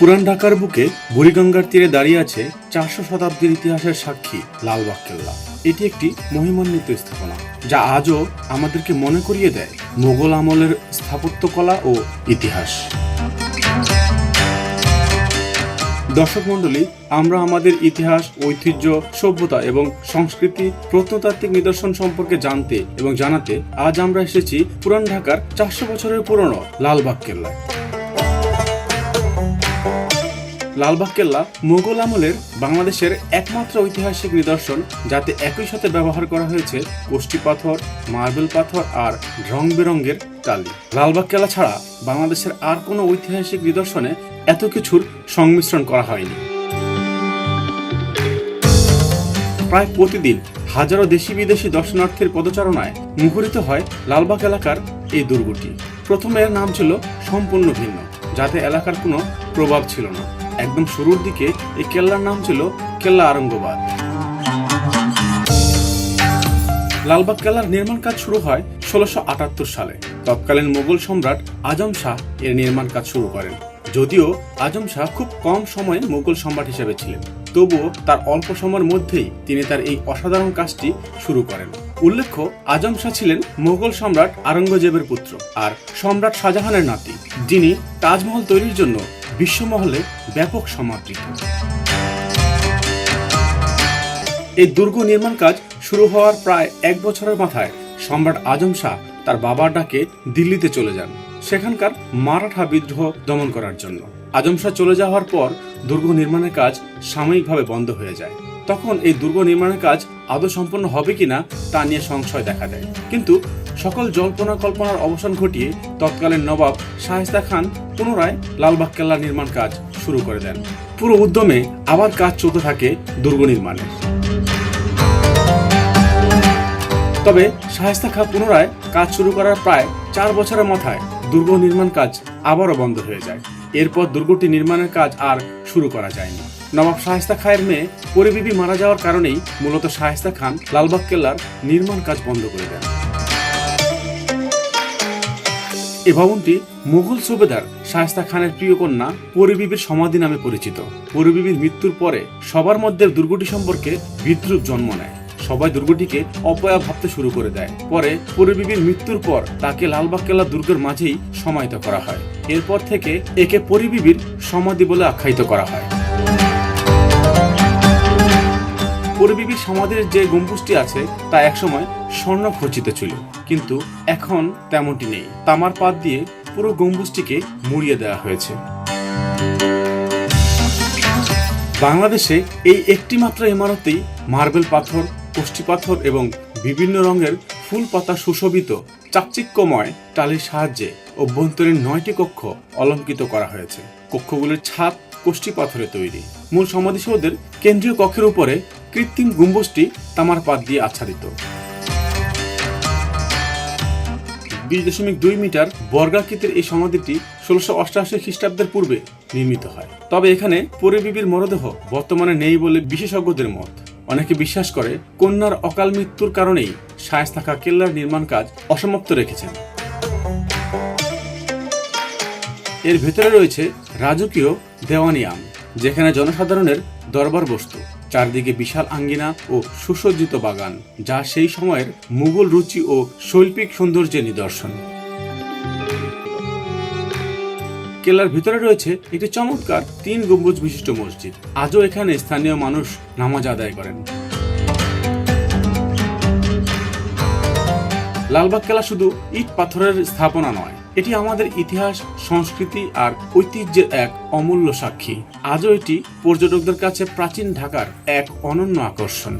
পুরান ঢাকার বুকে বুড়িগঙ্গার তীরে দাঁড়িয়ে আছে চারশো শতাব্দীর ইতিহাসের সাক্ষী লালবাগ কেল্লা এটি একটি মহিমান্বিত স্থাপনা, যা আজও আমাদেরকে মনে করিয়ে দেয় মোগল আমলের স্থাপত্যকলা ও ইতিহাস। দর্শক মণ্ডলী, আমরা আমাদের ইতিহাস, ঐতিহ্য, সভ্যতা এবং সংস্কৃতি, প্রত্নতাত্ত্বিক নিদর্শন সম্পর্কে জানতে এবং জানাতে আজ আমরা এসেছি পুরান ঢাকার চারশো বছরের পুরনো লালবাগ কেল্লায় লালবাগ কেল্লা মুঘল আমলের বাংলাদেশের একমাত্র ঐতিহাসিক নিদর্শন, যাতে একই সাথে ব্যবহার করা হয়েছে কোষ্টি পাথর, মার্বেল পাথর আর রং বেরঙের টালি। লালবাগ কেল্লা ছাড়া বাংলাদেশের আর কোনো ঐতিহাসিক নিদর্শনে এত কিছুর সংমিশ্রণ করা হয়নি। প্রায় প্রতিদিন হাজারো দেশি বিদেশি দর্শনার্থীর পদচারণায় মুখরিত হয় লালবাগ এলাকার এই দুর্গটি। প্রথমে এর নাম ছিল সম্পূর্ণ ভিন্ন, যাতে এলাকার কোনো প্রভাব ছিল না। একদম শুরুর দিকে এই কেল্লার নাম ছিল কেল্লা আরঙ্গবাদ। লালবাগ কেল্লার নির্মাণ কাজ শুরু হয় ষোলোশো আটাত্তর সালে। তৎকালীন মোগল সম্রাট আজম শাহ এর নির্মাণ কাজ শুরু করেন। যদিও আজম শাহ খুব কম সময়ে মোগল সম্রাট হিসেবে ছিলেন। তবুও তার অল্প সময়ের মধ্যেই তিনি তার এই অসাধারণ কাজটি শুরু করেন। উল্লেখ্য, আজম শাহ ছিলেন মোগল সম্রাট আরঙ্গজেবের পুত্র আর সম্রাট শাহজাহানের নাতি, যিনি তাজমহল তৈরির জন্য বিশ্বমহলে ব্যাপক সমাদৃত। এই দুর্গ নির্মাণ কাজ শুরু হওয়ার প্রায় এক বছরের মাথায় সম্রাট আজম শাহ তার বাবার ডাকে দিল্লিতে চলে যান, সেখানকার মারাঠা বিদ্রোহ দমন করার জন্য। আজম শাহ চলে যাওয়ার পর দুর্গ নির্মাণের কাজ সাময়িকভাবে বন্ধ হয়ে যায়। তখন এই দুর্গ নির্মাণের কাজ আদৌ সম্পন্ন হবে কিনা তা নিয়ে সংশয় দেখা দেয়। কিন্তু সকল জল্পনা কল্পনার অবসান ঘটিয়ে তৎকালীন নবাব শাহেস্তা খান পুনরায় লালবাগ কেল্লা নির্মাণ কাজ শুরু করে দেন। পুরো উদ্যমে আবার কাজ চলতে থাকে দুর্গ নির্মাণে। তবে শায়েস্তা খাঁ পুনরায় কাজ শুরু করার প্রায় চার বছরের মাথায় দুর্গ নির্মাণ কাজ আবারও বন্ধ হয়ে যায়। এরপর দুর্গটি নির্মাণের কাজ আর শুরু করা যায়নি। নবাব শায়েস্তা খাঁয়ের মেয়ে পরিবিবি মারা যাওয়ার কারণেই মূলত শায়েস্তা খান লালবাগ কেল্লার নির্মাণ কাজ বন্ধ করে দেন। এই ভবনটি মুঘল সুবেদার শায়েস্তা খানের প্রিয় কন্যা পরিবিবির সমাধি নামে পরিচিত। পরিবিবির মৃত্যুর পরে সবার মধ্যে দুর্গটি সম্পর্কে বিদ্রুপ জন্ম নেয়। সবাই দুর্গটিকে অপয়া ভাবতে শুরু করে দেয়। পরে পরিবিবির মৃত্যুর পর তাকে লালবাগ কেল্লা দুর্গের মাঝেই সমাহিত করা হয়। এরপর থেকে একে পরিবিবির সমাধি বলে আখ্যায়িত করা হয়। পরিবিবির সমাধির যে গম্বুজটি আছে, তা একসময় স্বর্ণ খচিত ছিল। কিন্তু এখন তেমনটি নেই। তামার পাত দিয়ে পুরো গম্বুজটিকে মুড়িয়ে দেওয়া হয়েছে। বাংলাদেশে এই একটি মাত্র ইমারতেই মার্বেল পাথর কোষ্ঠী পাথর এবং বিভিন্ন রঙের ফুল পাতা সুশোভিত, চাকচিক্যময় টালির সাহায্যে অভ্যন্তরীণ নয়টি কক্ষ অলঙ্কিত করা হয়েছে। কক্ষগুলির ছাদ কোষ্ঠী পাথরে তৈরি। মূল সমাধিসৌধের কেন্দ্রীয় কক্ষের উপরে কৃত্রিম গম্বুজটি তামার পাত দিয়ে আচ্ছাদিত। বিশ দশমিক দুই মিটার বর্গাকৃতির এই সমাধিটি ষোলোশো অষ্টআশি খ্রিস্টাব্দের পূর্বে নির্মিত হয়। তবে এখানে পরিবিবির মরদেহ বর্তমানে নেই বলে বিশেষজ্ঞদের মত। অনেকে বিশ্বাস করে কন্যার অকাল মৃত্যুর কারণেই শায়েস্তা খাঁ কেল্লার নির্মাণ কাজ অসমাপ্ত রেখেছেন। এর ভেতরে রয়েছে রাজকীয় দেওয়ানিয়াম যেখানে জনসাধারণের দরবার বস্তু। চারদিকে বিশাল আঙ্গিনা ও সুসজ্জিত বাগান, যা সেই সময়ের মুঘল রুচি ও শৈল্পিক সৌন্দর্যের নিদর্শন। কেল্লার ভিতরে রয়েছে একটি চমৎকার তিন গম্বুজ বিশিষ্ট মসজিদ। আজও এখানে স্থানীয় মানুষ নামাজ আদায় করেন। লালবাগ কেলা শুধু ইট পাথরের স্থাপনা নয় এটি আমাদের ইতিহাস, সংস্কৃতি আর ঐতিহ্যের এক অমূল্য সাক্ষী। আজও এটি পর্যটকদের কাছে প্রাচীন ঢাকার এক অনন্য আকর্ষণ।